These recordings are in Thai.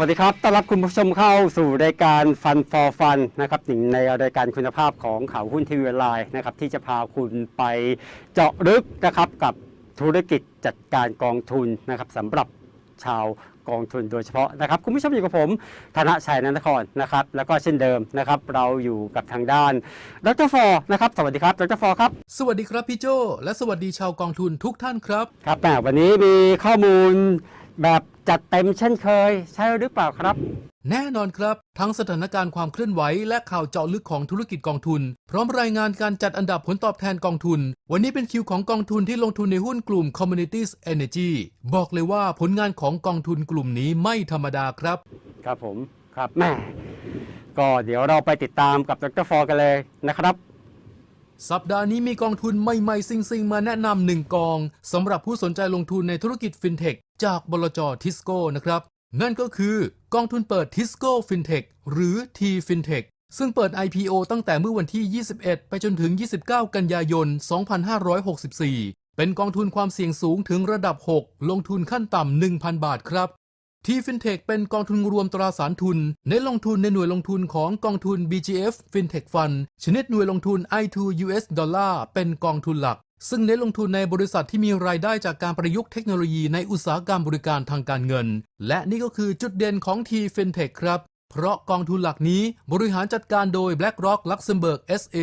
วัสดีครับ ต้อนรับคุณผู้ชมเข้าสู่รายการ Fun for Fun นะครับหนึ่งในรายการคุณภาพของข่าวหุ้นทีวีออนไลน์นะครับที่จะพาคุณไปเจาะลึกนะครับกับธุรกิจจัดการกองทุนนะครับสำหรับชาวกองทุนโดยเฉพาะนะครับคุณผู้ชมอยู่กับผมธนชัยนันทครนะครับแล้วก็เช่นเดิมนะครับเราอยู่กับทางด้านดรฟอร์นะครับสวัสดีครับดรฟอร์ครับสวัสดีครับพี่โจและสวัสดีชาวกองทุนทุกท่านครับครับแหมวันนี้มีข้อมูล แบบจัดเต็มเช่นเคย ใช่หรือเปล่าครับ แน่นอนครับ ทั้งสถานการณ์ความเคลื่อนไหว และข่าวเจาะลึกของธุรกิจกองทุน พร้อมรายงานการจัดอันดับผลตอบแทนกองทุน วันนี้เป็นคิวของกองทุนที่ลงทุนในหุ้นกลุ่ม Communities Energy บอกเลยว่าผลงานของกองทุนกลุ่มนี้ไม่ธรรมดาครับ ครับผมครับแม่ก็เดี๋ยวเราไปติดตามกับดรฟอร์กันเลยนะครับ สัปดาห์นี้มีกองทุนใหม่ๆ ซิงๆ มาแนะนำหนึ่งกองสำหรับผู้สนใจลงทุนในธุรกิจฟินเทคจากบลจทิสโก้นะครับ นั่นก็คือกองทุนเปิดทิสโก้ฟินเทคหรือ T FinTech ซึ่งเปิด IPO ตั้งแต่เมื่อวันที่ 21 ไปจนถึง 29 กันยายน 2564 เป็นกองทุนความเสี่ยงสูงถึงระดับ 6 ลงทุนขั้นต่ำ 1,000 บาทครับ ทีฟินเทคเป็นกองทุนรวมตราสารทุนเน้นลงทุนในหน่วยลงทุนของกองทุน BGF FinTech Fund ชนิดหน่วยลงทุน i2 US ดอลลาร์เป็นกองทุนหลัก ซึ่งเน้นลงทุนในบริษัทที่มีรายได้จากการประยุกต์เทคโนโลยีในอุตสาหกรรมบริการทางการเงิน และนี่ก็คือจุดเด่นของ T FinTech ครับเพราะกองทุนหลักนี้บริหารจัดการโดย BlackRock Luxembourg SA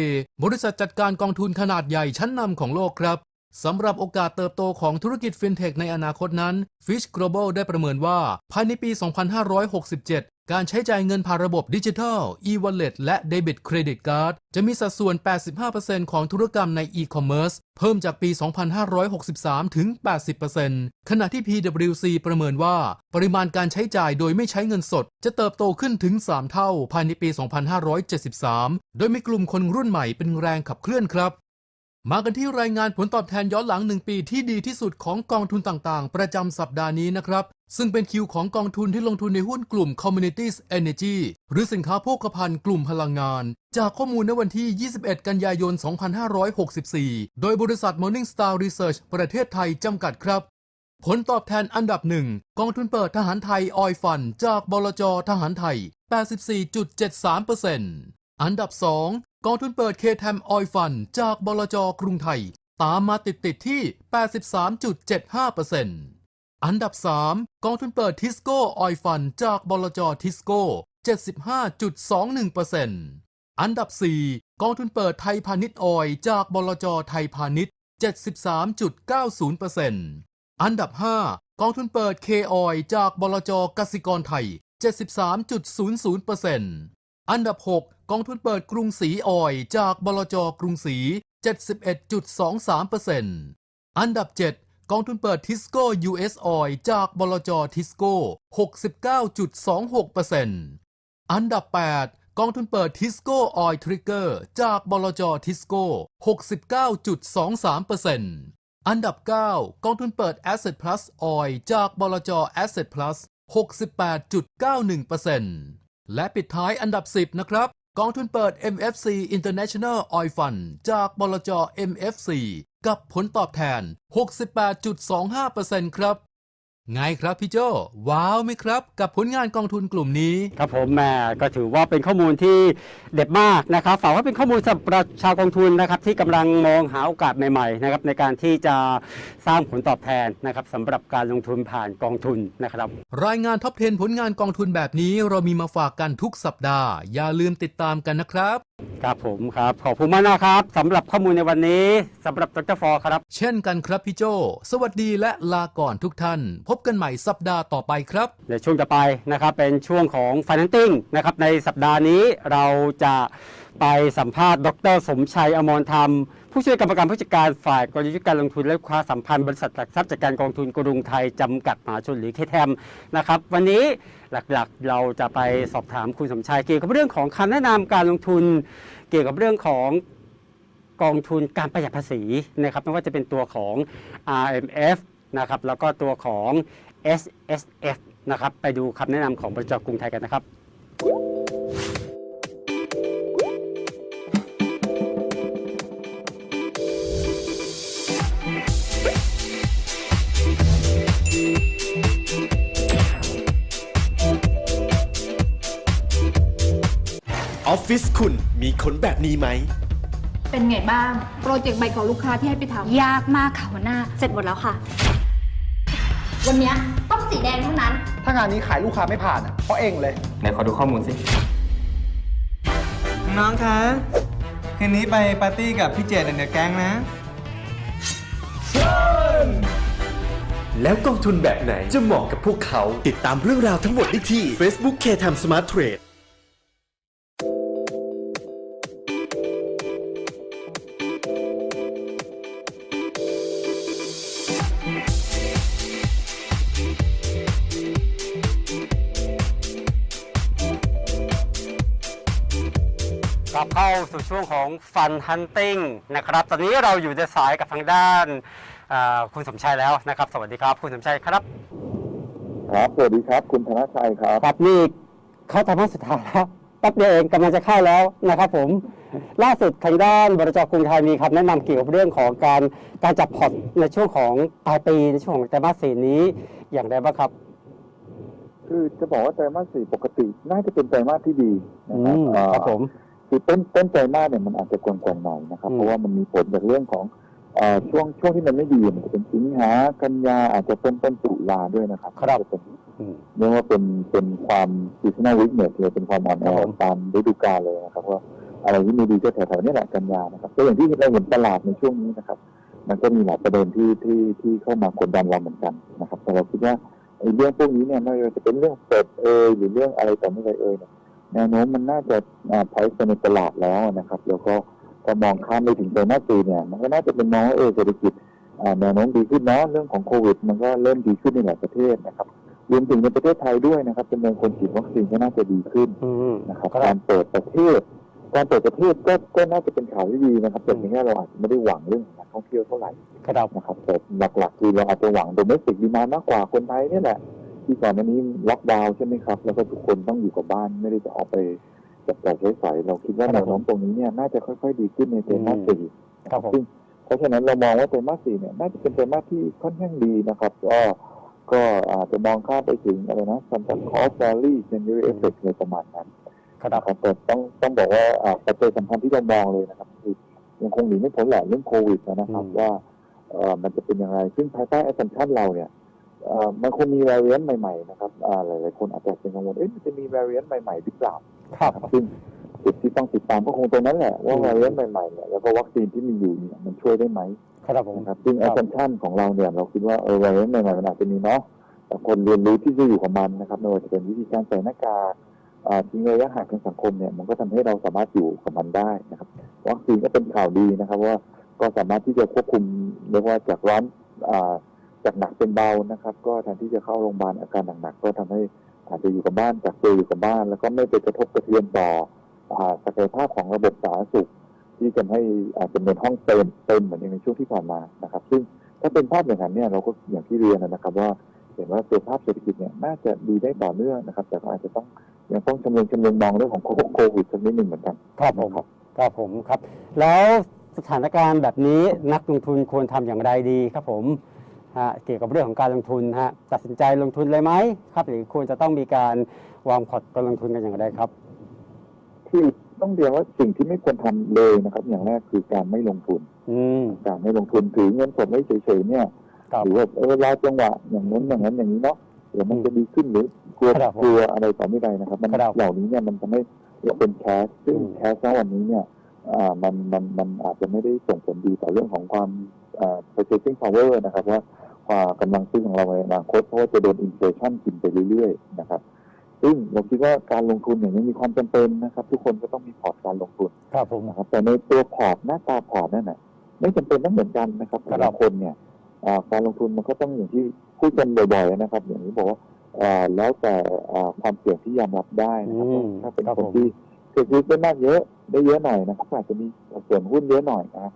บริษัทจัดการกองทุนขนาดใหญ่ชั้นนำของโลกครับ สำหรับโอกาสเติบโตของธุรกิจฟินเทคในอนาคตนั้น Fish Global ได้ประเมินว่า ภายในปี 2567 การใช้จ่ายเงินผ่านระบบดิจิทัล e-wallet และ Debit Credit Card จะมีสัดส่วน 85%ของธุรกรรมใน e-commerce เพิ่มจากปี 2563 ถึง 80%ขณะที่ PwC ประเมินว่า ปริมาณการใช้จ่ายโดยไม่ใช้เงินสด จะเติบโตขึ้นถึง 3 เท่าภายในปี 2573 โดยมีกลุ่มคนรุ่นใหม่เป็นแรงขับเคลื่อนครับ มากันที่รายงานผลตอบแทนย้อนหลัง 1 ปีที่ดีที่สุดของกองทุนต่างๆ ประจำสัปดาห์นี้นะครับ ซึ่งเป็นคิวของกองทุนที่ลงทุนในหุ้นกลุ่ม Communities Energy หรือสินค้าโภคภัณฑ์กลุ่มพลังงาน จากข้อมูลในวันที่ 21 กันยายน 2564 โดยบริษัท Morningstar Research ประเทศไทยจำกัดครับ ผลตอบแทนอันดับหนึ่งกองทุนเปิดทหารไทยออยฟัน จากบลจทหารไทย 84.73% อันดับ 2 กองทุนเปิดเคแทมออยฟันจากบลจกรุงไทย ตามมาติดติดที่ 83.75%อันดับ 3 กองทุนเปิดทิสโก้ออยฟันจากบลจทิสโก้ 75.21%อันดับ 4 กองทุนเปิดไทยพาณิชย์ออยจากบลจไทยพาณิชย์ 73.90%อันดับ 5 กองทุนเปิด K ออยจากบลจกสิกรไทย 73.00%อันดับ 6 กองทุนเปิดกรุงศรีอ่อย จากบลจกรุงศรี 71.23%อันดับ 7 กองทุนเปิดทิสโก้ US ออยจากบลจทิสโก้ 69.26%อันดับ 8 กองทุนเปิดทิสโก้ออยทริกเกอร์จากบลจทิสโก้ 69.23%อันดับ 9 กองทุนเปิด Asset Plus ออยจากบลจ Asset Plus 68.91%และปิดท้ายอันดับ 10 นะครับ กองทุนเปิด MFC International Oil Fund จากบลจ MFC กับผลตอบแทน 68.25%ครับ ไงครับพี่โจว้าวไหมครับ กับผลงานกองทุนกลุ่มนี้ครับผมแหม่ก็ถือว่าเป็นข้อมูลที่เด็ดมากนะครับฝากว่าเป็นข้อมูลสำหรับชาวกองทุนนะครับที่กำลังมองหาโอกาสใหม่ๆนะครับในการที่จะสร้างผลตอบแทนนะครับสำหรับการลงทุนผ่านกองทุนนะครับ รายงานท็อป 10 ผลงานกองทุนแบบนี้เรามีมาฝากกันทุกสัปดาห์ อย่าลืมติดตามกันนะครับครับผมครับ ขอบคุณมากนะครับสำหรับข้อมูลในวันนี้สำหรับดรฟอร์ครับ เช่นกันครับพี่โจ สวัสดีและลาก่อนทุกท่าน พบกันใหม่สัปดาห์ต่อไปครับ ในช่วงต่อไปนะครับเป็นช่วงของ Financing นะครับในสัปดาห์นี้เราจะ ไปสัมภาษณ์ดร สมชัยอมรธรรม ผู้ช่วยกรรมการผู้จัดการฝ่ายกลยุทธ์การลงทุนและความสัมพันธ์บริษัทหลักทรัพย์จัดการกองทุนกรุงไทยจำกัดมหาชนหรือเคแทมนะครับวันนี้หลักๆเราจะไปสอบถามคุณสมชัยเกี่ยวกับเรื่องของคำแนะนำการลงทุน เกี่ยวกับเรื่องของกองทุนการประหยัดภาษีนะครับไม่ว่าจะเป็นตัวของ RMF นะครับแล้วก็ตัวของ S S F นะครับไปดูคำแนะนำของบริษัทกรุงไทยกันนะครับ ฟิศคุณมีคนแบบนี้ไหม เป็นไงบ้าง โปรเจกต์ใบของลูกค้าที่ให้ไปทำยากมากค่ะหัวหน้า เสร็จหมดแล้วค่ะ วันเนี้ยต้องสีแดงเท่านั้น ถ้างานนี้ขายลูกค้าไม่ผ่านอะเพราะเองเลย ไหนขอดูข้อมูลสิ น้องคะ คืนนี้ไปปาร์ตี้กับพี่เจดเดอะแก๊งนะ แล้วกองทุนแบบไหนจะเหมาะกับพวกเขา ติดตามเรื่องราวทั้งหมดได้ที่ Facebook K Time Smart Trade กลับ สู่ช่วงของ Fun Hunting นะครับตอนนี้เราอยู่ในสายกับทางด้านอ่าคุณสมชายแล้วนะครับ สวัสดีครับคุณสมชายครับ ครับสวัสดีครับ คุณธนชัยครับ ครับนี่เข้าทำให้สุดท้ายแล้วแป๊บเดียวเองกำลังจะเข้าแล้วนะครับผมล่าสุดทางด้านบริจกรุงไทยมีคำแนะนำเกี่ยวกับเรื่องของการการจับพอร์ตในช่วงของปลายปีในช่วงของไตรมาสสี่นี้อย่างไรบ้างครับ คือจะบอกว่าไตรมาสสี่ปกติ น่าจะเป็นไตรมาสที่ดีนะอืครับมเอ่อครับผม คือต้นต้นไตรมาสเนี่ยมันอาจจะกวนๆหน่อยนะครับอืมเพราะว่ามันมีผลจากเรื่องของเอ่อช่วงช่วงที่มันไม่ดีมันจะเป็นสิงหากันยาอาจจะต้นต้นตุลาด้วยนะครับครับจะเป็นอืมเรียกว่าเป็นเป็นความ seasonal weakness เลยเป็นความอ่อนแอครับผมตามฤดูกาลเลยนะครับว่าอะไรที่ไม่ดีก็แถวๆนี้แหละกันยานะครับก็อย่างที่เราเห็นตลาดในช่วงนี้นะครับ มันก็มีหลายประเด็นที่ที่ที่เข้ามากดดันเราเหมือนกันนะครับ แต่เราคิดว่าไอ้เรื่องพวกนี้เนี่ยไม่ว่าจะเป็นเรื่องเปิดเอยหรือเรื่องอะไรต่อไม่อะไรเอยเนี่ย แนวโน้มมันน่าจะอ่า price ไปในตลาดแล้วนะครับ แล้วก็พอมองข้ามไปถึงไตรมาสสี่เนี่ย มันก็น่าจะเป็นมองว่าเออเศรษฐกิจอ่าแนวโน้มดีขึ้นเนาะเรื่องของโควิด มันก็เริ่มดีขึ้นในหลายประเทศนะครับรวมถึงในประเทศไทยด้วยนะครับจำนวนคนฉีดวัคซีนก็น่าจะดีขึ้นอืมนะครับครักาบรเปิดประเทศ การเปิดประเทศก็ก็น่าจะเป็นข่าวที่ดีนะครับแต่เพียงแค่เราอาจจะไม่ได้หวังเรื่องของนักท่องเที่ยวเท่าไหร่ครับนะครับแต่หลักๆคือเราอาจจะหวังโดเมสติกดีมามากกว่าคนไทยเนี่ยแหละ ที่ก่อนหน้านี้ล็อกดาวน์ใช่ไหมครับ แล้วก็ทุกคนต้องอยู่กับบ้านไม่ได้จะออกไปจับจ่ายใช้สอยเราคิดว่าครับแนวโน้มตรงนี้เนี่ยน่าจะค่อยๆ ดีขึ้นในไตรมาสสี่ครับผมซึ่งเพราะฉะนั้นเรามองว่าไตรมาสสี่เนี่ยน่าจะเป็นไตรมาสที่ค่อนข้างดีนะครับ ก็ก็อาจจะมองข้ามไปถึงอะไรนะซันตาคอสแวลลี่เซนยูเอฟเฟกอะไรประมาณนั้นครับนะครับแต่ต้องต้องบอกว่าอ่าปัจจัยสำคัญที่เรามองเลยนะครับคือยังคงหนีไม่พ้นแหละเรื่องโควิดนะครับอืมว่าเอ่อมันจะเป็นยังไงซึ่งภายใต้ assumption เราเนี่ยเอ่อ มันคงมี variant ใหม่ๆนะครับอ่าหลายๆคนอาจจะเป็นกังวลเอ๊ะมันจะมี variant ใหม่ๆหรือเปล่าครับนะครับซึ่งจุดที่ต้องติดตามก็คงตรงนั้นแหละว่าอืม variant ใหม่ๆเนี่ยแล้วก็วัคซีนที่มีอยู่เนี่ยมันช่วยได้ไหมครับผมนะครับซึ่งครับ assumption ของเราเนี่ยเราคิดว่าเออ variant ใหม่ๆมันอาจจะมีเนาะแต่คนเรียนรู้ที่จะอยู่กับมันนะครับไม่ว่าจะเป็นวิธีการใส่หน้ากากอ่าทิ้งระยะห่างทางสังคมเนี่ยมันก็ทำให้เราสามารถอยู่กับมันได้นะครับวัคซีนก็เป็นข่าวดีนะครับว่าก็สามารถที่จะควบคุมเรียกว่าจากร้อนอ่า จากหนักเป็นเบานะครับ ก็แทนที่จะเข้าโรงพยาบาลอาการหนักๆก็ทำให้อาจจะอยู่กับบ้านกักตัวอยู่กับบ้าน แล้วก็ไม่ไปกระทบกระเทือนต่ออ่าศักยภาพของระบบสาธารณสุข ที่จะให้อาจจะเป็นห้องเต็มเต็มเหมือนในช่วงที่ผ่านมานะครับ ซึ่งถ้าเป็นภาพอย่างนั้นเนี่ยเราก็อย่างที่เรียนนะครับว่าเห็นว่าตัวภาพเศรษฐกิจเนี่ยน่าจะดีได้ต่อเนื่องนะครับ แต่ก็อาจจะต้องยังต้องชำเลืองชำเลืองมองเรื่องของโควิดสักนิดหนึ่งเหมือนกันครับผมครับผมครับ แล้วสถานการณ์แบบนี้นักลงทุนควรทำอย่างไรดีครับผม ฮะเกี่ยวกับเรื่องของการลงทุนฮะตัดสินใจลงทุนเลยไหมครับ หรือควรจะต้องมีการวางพอร์ตการลงทุนกันอย่างไรครับที่ต้องเรียนว่าสิ่งที่ไม่ควรทำเลยนะครับ อย่างแรกคือการไม่ลงทุนอืมการไม่ลงทุนถือเงินสดไว้เฉยๆเนี่ยครับหรือว่าเออรอจังหวะอย่างนั้นอย่างนั้นอย่างนี้เนาะเดี๋ยวมันจะดีขึ้นหรือกลัวครับผมกลัวอะไรต่อไม่ได้นะครับ มันครับเหล่านี้เนี่ยมันทำให้เราเป็นแคสซึ่งอืมแคสณวันนี้เนี่ยอ่ามันมันมันอาจจะไม่ได้ส่งผลดีต่อเรื่องของความอ่า purchasing power นะครับว่า ความกำลังซื้อของเราในอนาคตเพราะว่าจะโดนอินเฟลชันกินไปเรื่อยๆนะครับซึ่งเราคิดว่าการลงทุนอย่างนี้มีความจำเป็นนะครับ ทุกคนก็ต้องมีพอร์ตการลงทุนครับผมนะครับแต่ในตัวพอร์ตหน้าตาพอร์ตนั่นน่ะไม่จำเป็นต้องเหมือนกันนะครับครับแต่ละคนเนี่ยอ่าการลงทุนมันก็ต้องอย่างที่พูดกันบ่อยๆนะครับ อย่างที่บอกว่าอ่าแล้วแต่อ่าความเสี่ยงที่ยอมรับได้นะครับอืมถ้าเป็นครับคนผมที่เสียชีวิตได้มากเยอะได้เยอะหน่อยนะครับอาจจะมีส่วนหุ้นเยอะหน่อยนะ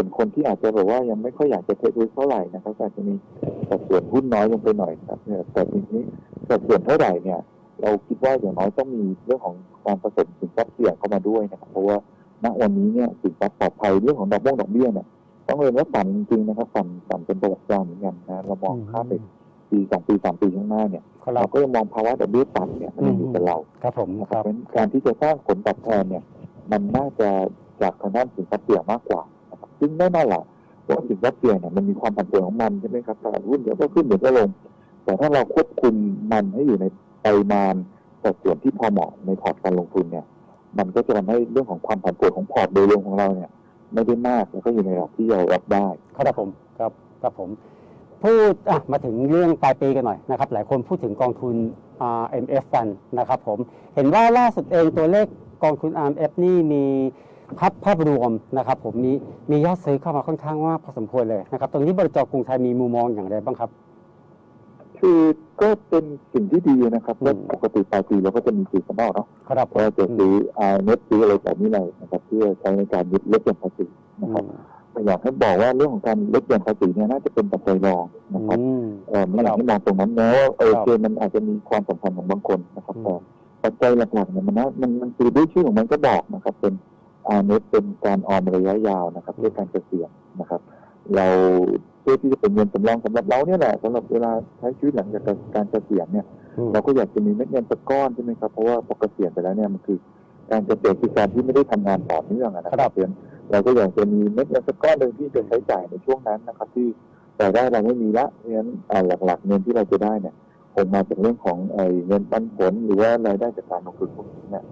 ส่วนคนที่อาจจะแบบว่ายังไม่ค่อยอยากจะเทคริสเท่าไหร่นะครับก็อาจจะมีสัดส่วนหุ้นน้อยลงไปหน่อยนะครับเนี่ยแต่ทีนี้สัดส่วนเท่าไหร่เนี่ย เราคิดว่าอย่างน้อยต้องมีเรื่องของการผสมสินทรัพย์เสี่ยงเข้ามาด้วยนะครับเพราะว่าณวันนี้เนี่ยสินทรัพย์ปลอดภัยเรื่องของดอกบ้งดอกเบี้ยเนี่ยต้องเรียนว่าต่ำจริงๆนะครับต่ำต่ำเป็นประวัติการเหมือนกันนะเรามองข้ามไปปีสองปีสามปีข้างหน้าเนี่ยครัเราบก็ยังมองภาวะดอกเบี้ยต่ำเนี่ยมันยังอยู่กับเราครับผมนะคครัรับบเพราะฉะนั้นการที่จะสร้างผลตอบแทนเนี่ย มันน่าจะจากทางด้านสินทรัพย์เสี่ยงมากกว่านะครับ ซึ่งแน่นอนแหละว่าสินทรัพย์เสี่ยงเนี่ยมันมีความผันผวนของมันใช่ไหมครับตลาดหุ้นเดี๋ยวก็ขึ้นเดี๋ยวก็ลง แต่ถ้าเราควบคุมมันให้อยู่ในปริมาณสัดส่วนที่พอเหมาะในพอร์ตการลงทุนเนี่ย มันก็จะทำให้เรื่องของความผันผวนของพอร์ตโดยรวมของเราเนี่ยไม่ได้มากแล้วก็อยู่ในระดับที่เรารับได้ครับผมครับครับผม พูดอะมาถึงเรื่องปลายปีกันหน่อยนะครับ หลายคนพูดถึงกองทุน RMF Fund นะครับผมเห็นว่าล่าสุดเองตัวเลขกองทุน RMF นี่มี ภาพภาพรวมนะครับผมมีมียอดซื้อเข้ามาค่อนข้างมากพอสมควรเลยนะครับ ตรงนี้บริจกรุงไทยมีมุมมองอย่างไรบ้างครับ คือก็เป็นสิ่งที่ดีนะครับอืมแล้วปกติปลายปีเราก็จะมีสื่อสำเนาเนาะครับผมว่าจะซื้ออ่าเน็ตซื้ออะไรแบบนี้เลยนะครับเพื่อใช้ในการยึดลดหย่อนภาษีนะครับแต่อยากให้บอกว่าเรื่องของการลดหย่อนภาษีเนี่ยน่าจะเป็นปัจจัยรองนะครับอืมเออไม่อยากให้มองตรงนั้นแม้ว่าเออครับโอเคมันอาจจะมีความสำคัญของบางคนนะครับอืมแต่ปัจจัยหลักๆเนี่ยมันน่ามันมันคือด้วยชื่อของมันก็บอกนะครับเป็น อาเน็ตเป็นการออมระยะยาวนะครับเพื่อการเกษียณนะครับ เราเพื่อที่จะเป็นเงินสำรองสำหรับเราเนี่ยแหละสำหรับเวลาใช้ชีวิตหลังจากการเกษียณเนี่ยอืมเราก็อยากจะมีเม็ดเงินสักก้อนใช่ไหมครับเพราะว่าพอเกษียณไปแล้วเนี่ยมันคือ การเกษียณคือการที่ไม่ได้ทำงานต่อเนื่องอะนะคครัรับบเพราะฉะนั้นเราก็อยากจะมีเม็ดเงินสักก้อนหนึ่งที่จะใช้จ่ายในช่วงนั้นนะครับ ที่รายได้เราไม่มีละเพราะฉะนั้นอ่าหลักๆเงินที่เราจะได้เนี่ยคงมาจากเรื่องของไอ้เงินปันผลหรือว่ารายได้จากการลงทุนพวกนี้เนี่ย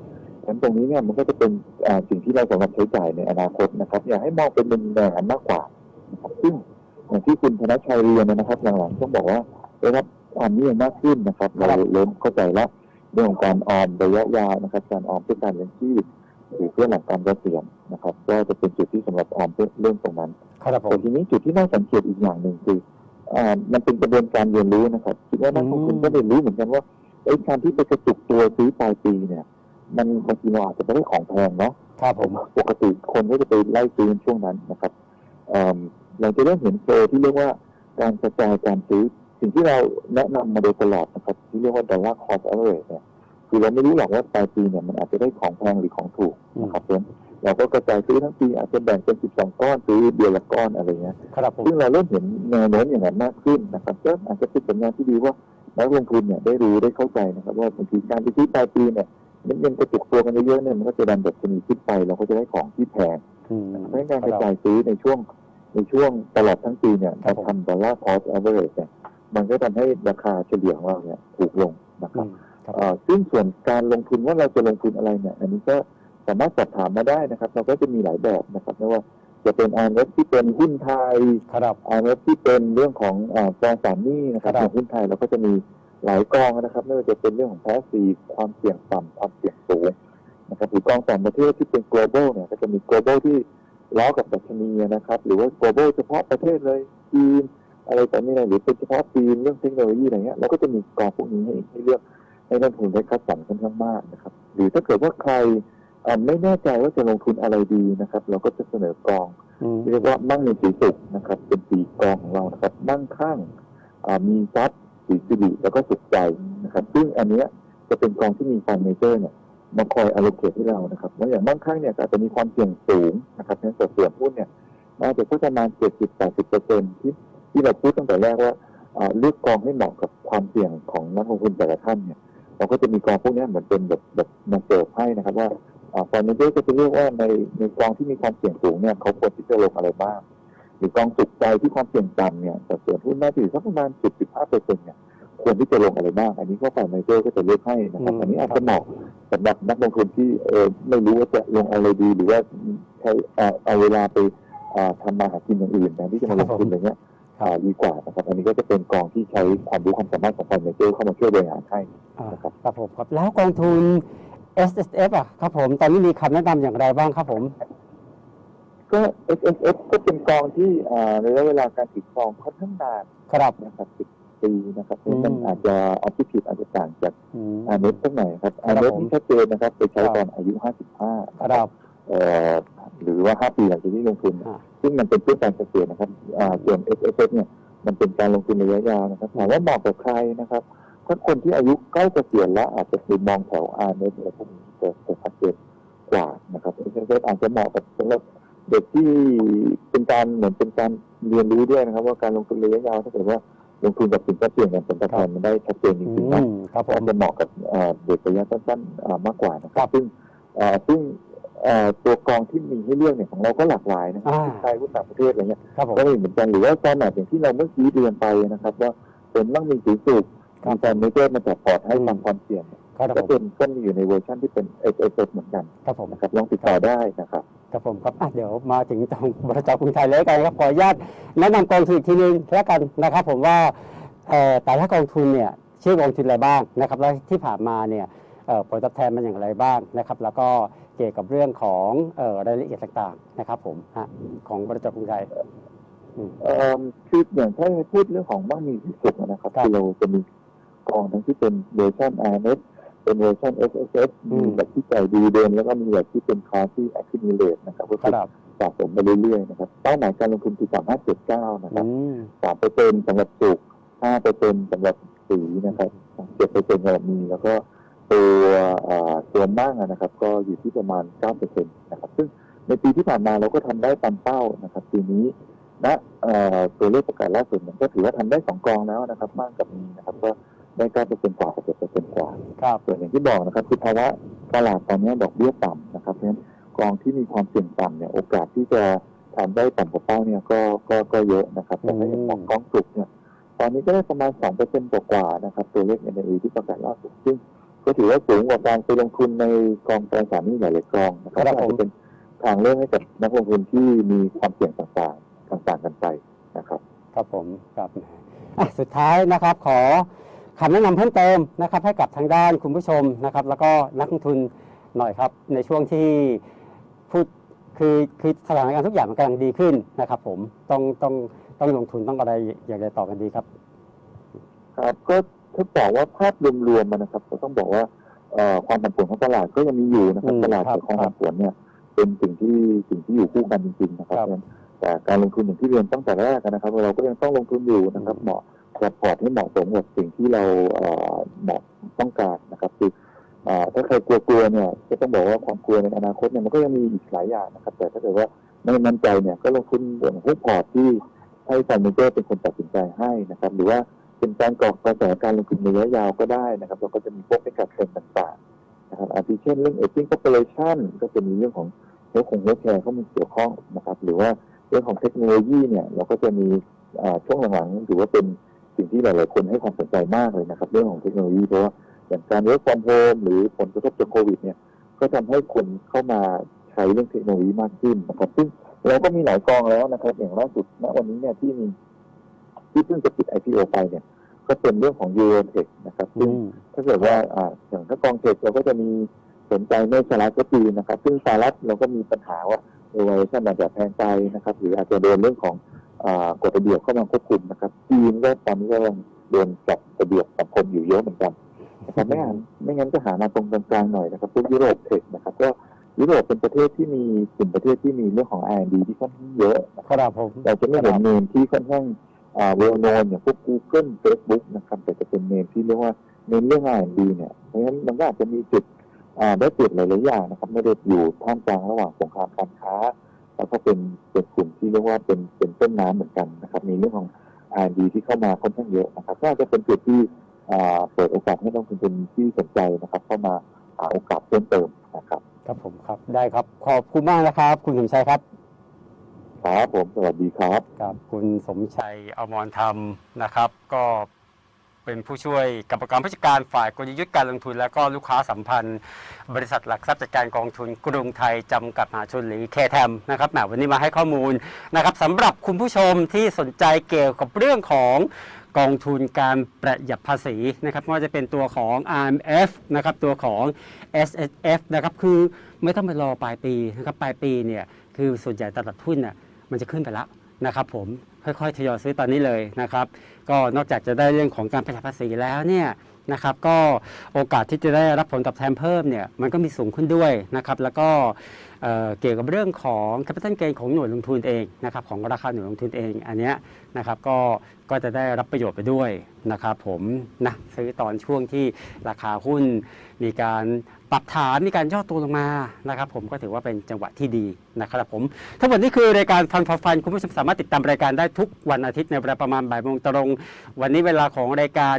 ฉะนั้นตรงนี้เนี่ยมันก็จะเป็นอ่าสิ่งที่เราสามารถใช้จ่ายในอนาคตนะครับ อยากให้มองเป็นมุมแนวมากกว่านะครับซึ่งอย่างที่คุณธนชัยเรียนนะครับหลังๆต้องบอกว่าได้รับความนิยมมากขึ้นนะครับเราเริ่มเข้าใจแล้วเรื่องของการออมระยะยาวนะครับ การออมเพื่อการเลี้ยงชีพหรือเพื่อหลังการเกษียณนะครับ ก็จะเป็นจุดที่สำหรับออมเพื่อเรื่องตรงนั้นครับผแต่มทีนี้จุดที่น่าสังเกตอีกอย่างหนึ่งคืออ่ามันเป็นกระบวนการเรียนรู้นะครับคิดว่านักลงทุนอืมก็เรียนรู้เหมือนกันว่าไอ้การที่ไปกระจุกตัวซื้อปลายปีเนี่ย มันบางทีเราอาจจะไม่ได้ของแพงเนาะครับผมปกติคนก็จะไปไล่ซื้อในช่วงนั้นนะครับเอิ่มเราจะเริ่มเห็นโฟลว์ที่เรียกว่าการกระจายการซื้อสิ่งที่เราแนะนำมาโดยตลอดนะครับ ที่เรียกว่า dollar cost average เนี่ยคือเราไม่รู้หรอกว่าปลายปีเนี่ยมันอาจจะได้ของแพงหรือของถูกนะครับเพราะฉะนั้นเราก็กระจายซื้อทั้งปีอาจจะแบ่งเป็น 12 ก้อนซื้อเดือนละก้อนอะไรเงี้ยครับผมซึ่งเราเริ่มเห็นแนวโน้มอย่างนั้นมากขึ้นนะครับก็อาจจะเป็นสัญญาณที่ดีว่านักลงทุนเนี่ยได้รู้ได้เข้าใจนะครับ ว่าบางทีการไปซื้อปลายปีเนี่ย เม็ดเงินกระจุกตัวกันเยอะๆเนี่ยมันก็จะดันดัชนีขึ้นไปเราก็จะได้ของที่แพงอืมเพราะฉะนั้นการกระจายซื้อในช่วงในช่วงตลอดทั้งปีเนี่ยครัเราบผมทำดอลลาร์คอสแอเวอเรจเนี่ยมันก็ทำให้ราคาเฉลี่ยของเราเนี่ยถูกลงนะคอืรับมครับเอ่อซึ่งส่วนการลงทุนว่าเราจะลงทุนอะไรเนี่ย อันนี้ก็สามารถสอบถามมาได้นะครับ เราก็จะมีหลายแบบนะครับไม่ว่าจะเป็น i อ f ที่เป็นหุ้นไทยครับ i อ f ที่เป็นเรื่องของอ่าตราสารหนี้นะครับครับอย่างหุ้นไทยเราก็จะมี หลายกองนะครับ ไม่ว่าจะเป็นเรื่องของแพสซีฟความเสี่ยงต่ำความเสี่ยงสูงนะครับหรือกองต่างประเทศที่เป็น global เนี่ยก็จะมี global ที่ล้อกับดัชนีนะครับ หรือว่า global เฉพาะประเทศเลยจีนอะไรแต่นี่อะไรหรือเป็นเฉพาะจีนเรื่องเทคโนโลยีอะไรเงี้ยเราก็จะมีกองพวกนี้ให้ให้เลือกให้นักลงทุนได้คัดสรรค่อนข้างมากนะครับ หรือถ้าเกิดว่าใครเอ่อไม่แน่ใจว่าจะลงทุนอะไรดีนะครับ เราก็จะเสนอกองอืมที่เรียกว่ามั่งมีสีสุขนะครับ เป็นสีกองของเรานะครับ มั่งคั่งอ่ามีทรัพย์ สีสิริแล้วก็สุขใจนะครับ ซึ่งอันเนี้ยจะเป็นกองที่มีฟันเมเจอร์เนี่ยมาคอยอ l l o c a t e ให้เรานะครับแล้วอย่างมั่งคั่งเนี่ยอาจจะมีความเสี่ยงสูงนะครับในสัดส่วนหุ้นเนี่ยน่าจะสักประมาณ70-80เปอร์เซ็นที่ที่เราพูดตั้งแต่แรกว่าเลือกกองให้เหมาะกับความเสี่ยงของนักลงทุนแต่ละท่านเนี่ยเราก็จะมีกองพวกนี้เหมือนเป็นแบบแบบมาเสิร์ฟให้นะครับว่าฟอนเดอร์ก็จะเรียกว่าในในกองที่มีความเสี่ยงสูงเนี่ยเขาควรที่จะลงอะไรบ้าง หรือกองสุขใจที่ความเสี่ยงต่ำเนี่ยสัดส่วนหุ้นน่าจะอยู่สักประมาณ10-15เปอร์เซ็นต์เนี่ยควรที่จะลงอะไรบ้าง อันนี้ก็ฝ่ายเมเจอร์ก็จะเลือกให้นะครับอืมอันนี้อาจจะเหมาะสำหรับนักลงทุนที่เออไม่รู้ว่าจะลงอะไรดีหรือว่าใช้เอ่อเอาเวลาไปเอ่อทำมาหากินอย่างอื่นแทนที่จะมาลงทุนอะไรเงี้ยอ่าดีกว่านะครับ อันนี้ก็จะเป็นกองที่ใช้ความรู้ความสามารถของฝ่ายเมเจอร์เข้ามาช่วยบริหารให้อ่านะครับครับผมครับแล้วกองทุน S S F อะครับผมตอนนี้มีคำแนะนำอย่างไรบ้างครับผม ก็ S S F ก็เป็นกองที่อ่าระยะเวลาการถือครองค่อนข้างนานครับนะครับสิบปีนะครับอืมมันอาจจะออบจิตอาจจะต่างจากอืมอาเนสสักหน่อยครับครัอาบเนสผมที่ชัดเจนนะครับไปใช้ครับตอนอายุ55ครับเอ่อหรือว่า5ปีหลังจากที่ลงทุนอ่าซึ่งมันเป็นเพื่อการเกษียณนะครับอ่าส่วน S S F เนี่ยมันเป็นการลงทุนระยะยาวนะครับถามว่าเหมาะกับใครนะครับถ้าคนที่อายุใกล้เกษียณแล้วอาจจะไปมองแถวอาเนสอะไรพวกนี้จะจะชัดเจนกว่านะครับ S S F อาจจะเหมาะกับสำหรับ เด็กที่เป็นการเหมือนเป็นการเรียนรู้ด้วยนะครับ ว่าการลงทุนระยะยาวถ้าเกิดว่าลงทุนกับสินทรัพย์เสี่ยงอย่างผลตอบแทนมันได้ชัดเจนจอืริงๆนะมครับผผมมจะเหมาะกับเอ่อเด็กระยะสั้นๆเอ่อมากกว่านะคครัรับบซึ่งเอ่อซึ่งเอ่อตัวกองที่มีให้เลือกเนี่ยของเราก็หลากหลายนะครับอ่าหุ้นไทยหุ้นต่างประเทศอะไรเงี้ยครับผมก็มีเหมือนกันหรือว่าฟอร์แมตอย่างที่เราเมื่อกี้เรียนไปนะครับ ว่าเป็นมั่งมีสีสุขครับมีการเมเจอร์มาจัดพอร์ตให้อืมตามความเสี่ยง เนี่ยครับก็ผมเป็นก็มีอยู่ในเวอร์ชันที่เป็น S S S เหมือนกันครับผมนะครับลองติดต่อได้นะครับครับผมครับอะเดี๋ยวมาถึงทางบริจาคกรุงไทยเลยกันครับขออนุญาตแนะนำกองทุนอีกทีนึงแล้วกันนะครับ ผมว่าเอ่อแต่ละกองทุนเนี่ยชื่อกองทุนอะไรบ้างนะครับแล้วที่ผ่านมาเนี่ยเอ่อผลตอบแทนมันอย่างไรบ้างนะครับ แล้วก็เกี่ยวกับเรื่องของเอ่อรายละเอียดต่างๆนะครับ ผมฮะของบริจาคกรุงไทยอืมเอ่อคืออย่างถ้าพูดเรื่องของมั่งมีสีสุขนะครับครับคือเราจะมีกองทั้งที่เป็นเวอร์ชัน R N S เป็นเวอร์ชัน S S S อืมมีแบบที่จ่ายดีเดินแล้วก็มีแบบที่เป็นคาที่ accumulate นะครับก็คคือรับสะสมไปเรื่อยๆนะครับเป้าหมายการลงทุนคือ3579นะครับอืมสามเปอร์เซ็นต์สำหรับสุกห้าเปอร์เซ็นต์สำหรับสีนะครับเจ็ดเปอร์เซ็นต์สำหรับมีแล้วก็ตัวเอ่อตัวมั่งอะนะครับ ก็อยู่ที่ประมาณเก้าเปอร์เซ็นต์นะครับ ซึ่งในปีที่ผ่านมาเราก็ทำได้ตามเป้านะครับ ปีนี้ณเอ่อตัวเลขประกาศล่าสุดเนี่ยก็ถือว่าทำได้สองกองแล้วนะครับมั่งกับมีนะครับก็ ได้เก้าเปอร์เซ็นต์กว่ากับเจ็ดเปอร์เซ็นต์กว่าครับส่วนอย่างที่บอกนะครับคือภาวะตลาดตอนนี้ดอกเบี้ยต่ำนะครับเพราะฉะนั้นกองที่มีความเสี่ยงต่ำเนี่ยโอกาสที่จะทำได้ต่ำกว่าเป้าเนี่ยก็ก็ก็เยอะนะครับแต่ถ้าอย่างของกองสุกเนี่ยตอนนี้ก็ได้ประมาณสองเปอร์เซ็นต์กว่าๆนะครับตัวเลข NAE ที่ประกาศล่าสุดซึ่งก็ถือว่าสูงกว่าการไปลงทุนในกองตราสารหนี้หลายๆกองนะครับครับก็อาจผมจะเป็นทางเลือกให้กับนักลงทุนที่มีความเสี่ยงต่างๆต่างๆกันไปนะครับ ครับผมครับอะสุดท้ายนะครับขอ คำแนะนำเพิ่มเติมนะครับให้กับทางด้านคุณผู้ชมนะครับ แล้วก็นักลงทุนหน่อยครับ ในช่วงที่พูดคือคือสถานการณ์ทุกอย่างมันกำลังดีขึ้นนะครับผมต้องต้องต้องลงทุนต้องอะไรอย่างไรต่อกันดีครับ ครับก็ถ้าบอกว่าภาพรวมๆมันนะครับ ก็ต้องบอกว่าเอ่อความผันผวนของตลาดก็ยังมีอยู่นะครับอืมตลาดครับกับความผันผวนเนี่ย เป็นสิ่งที่สิ่งที่อยู่คู่กันจริง ๆ นะครับครับเพราะฉะนั้นแต่การลงทุนอย่างที่เรียนตั้งแต่แรกนะครับ เราก็ยังต้องลงทุนอยู่นะครับเหมาะ กับพอร์ตให้เหมาะสมกับสิ่งที่เราเหมาะต้องการนะครับ คือถ้าใครกลัวๆเนี่ยก็ต้องบอกว่าความกลัวในอนาคตเนี่ยมันก็ยังมีอีกหลายอย่างนะครับ แต่ถ้าเกิดว่าไม่มั่นใจเนี่ยก็ลงทุนบนหุ้นพอร์ตที่ให้ฟันเมเจอร์เป็นคนตัดสินใจให้นะครับ หรือว่าเป็นการกรอกกระแสการลงทุนในระยะยาวก็ได้นะครับเราก็จะมีพวกให้กับเทรนต่างๆนะครับอาทิเช่นเรื่อง aging population ก็จะมีเรื่องของเฮลท์ของเฮลท์แคร์เข้ามาเกี่ยวข้องนะครับ หรือว่าเรื่องของเทคโนโลยีเนี่ยเราก็จะมีช่วงหลังๆถือว่าเป็น สิ่งที่หลายๆคนให้ความสนใจมากเลยนะครับ เรื่องของเทคโนโลยีเพราะว่าอย่างการ work from home หรือผลกระทบจากโควิดเนี่ยก็ทำให้คนเข้ามาใช้เรื่องเทคโนโลยีมากขึ้นนะครับซึ่งเราก็มีหลายกองแล้วนะครับ อย่างล่าสุดณวันนี้เนี่ยที่มีที่เพิ่งจะปิด IPO ไปเนี่ย ก็เป็นเรื่องของ Eurotech นะครับอืซึ่งมถ้าเกิดว่าอ่าอย่างถ้ากองเทคเราก็จะมีสนใจไม่สหรัฐก็จีนนะครับ ซึ่งสหรัฐเราก็มีปัญหาว่าเอเวอเรชันอาจจะแพงไปนะครับ หรืออาจจะโดนเรื่องของอา กฎระเบียบเข้ามาควบคุมนะครับจีนก็ตอนนี้ก็ยังโดนจัดระเบียบสังคมอยู่เยอะเหมือนกันนะครับไม่งั้นไม่งั้นก็หามาตรงกลางๆหน่อยนะครับพวกยุโรปเทคนะครับก็ยุโรปเป็นประเทศที่มีกลุ่มประเทศที่มีเรื่องของ R&D ที่ค่อนข้างเยอะนะครับครับผมเราจะไม่เห็นเนมที่ค่อนข้างอ่าเวลโนนอย่างพวก Google Facebook นะครับแต่จะเป็นเนมที่เรียกว่าเน้นเรื่อง R&D เนี่ยเพราะฉะนั้นมันก็อาจจะมีจุดอ่าได้เปรียบหลายๆอย่างนะครับไม่ได้อยู่ท่ามกลางระหว่างสงครามการค้า แล้วก็เป็นเป็นกลุ่มที่เรียกว่าเป็นเป็นต้นน้ำเหมือนกันนะครับ มีเรื่องของ R&D ที่เข้ามาค่อนข้างเยอะนะครับ ก็อาจจะเป็นจุดที่อ่าเปิดโอกาสให้นักลงทุนที่สนใจนะครับ เข้ามาหาโอกาสเพิ่มเติมนะครับ ครับผมครับได้ครับขอบคุณมากนะครับ คุณสมชัยครับครับผมสวัสดีครับครับ คุณสมชัยอมรธรรมนะครับ ก็ เป็นผู้ช่วยกรรมการผู้จัดการฝ่ายกลยุทธ์การลงทุน และก็ลูกค้าสัมพันธ์ บริษัทหลักทรัพย์จัดการกองทุนกรุงไทยจำกัดมหาชนหรือเคแทมนะครับแหมวันนี้มาให้ข้อมูลนะครับสำหรับคุณผู้ชมที่สนใจเกี่ยวกับเรื่องของกองทุนการประหยัดภาษีนะครับไม่ว่าจะเป็นตัวของ RMF นะครับตัวของ S S F นะครับคือไม่ต้องไปรอปลายปีนะครับปลายปีเนี่ยคือส่วนใหญ่ตลาดหุ้นน่ะมันจะขึ้นไปแล้วนะครับผม ค่อยๆทยอยซื้อตอนนี้เลยนะครับ ก็นอกจากจะได้เรื่องของการประหยัดภาษีแล้วเนี่ยนะครับก็โอกาสที่จะได้รับผลตอบแทนเพิ่มเนี่ยมันก็มีสูงขึ้นด้วยนะครับแล้วก็เเกี่ยวกับเรื่องของ capital gain ของหน่วยลงทุนเองนะครับของราคาหน่วยลงทุนเองอันเนี้ยนะครับก็ก็จะได้รับประโยชน์ไปด้วยนะครับผมนะซื้อตอนช่วงที่ราคาหุ้น มีการปรับฐานมีการย่อตัวลงมานะครับผมก็ถือว่าเป็นจังหวะที่ดีนะครับผมทั้งหมดนี้คือรายการฟันฟอฟันคุณผู้ชมสามารถติดตามรายการได้ทุกวันอาทิตย์ในเวลาประมาณบ่ายโมงตรง วันนี้เวลาของรายการ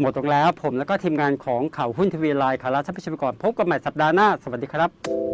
หมดลงแล้ว ผมแล้วก็ทีมงานของข่าวหุ้นทวีไลน์คาราท่านผู้ชกรพบกันใหม่สัปดาห์หน้า สวัสดีครับ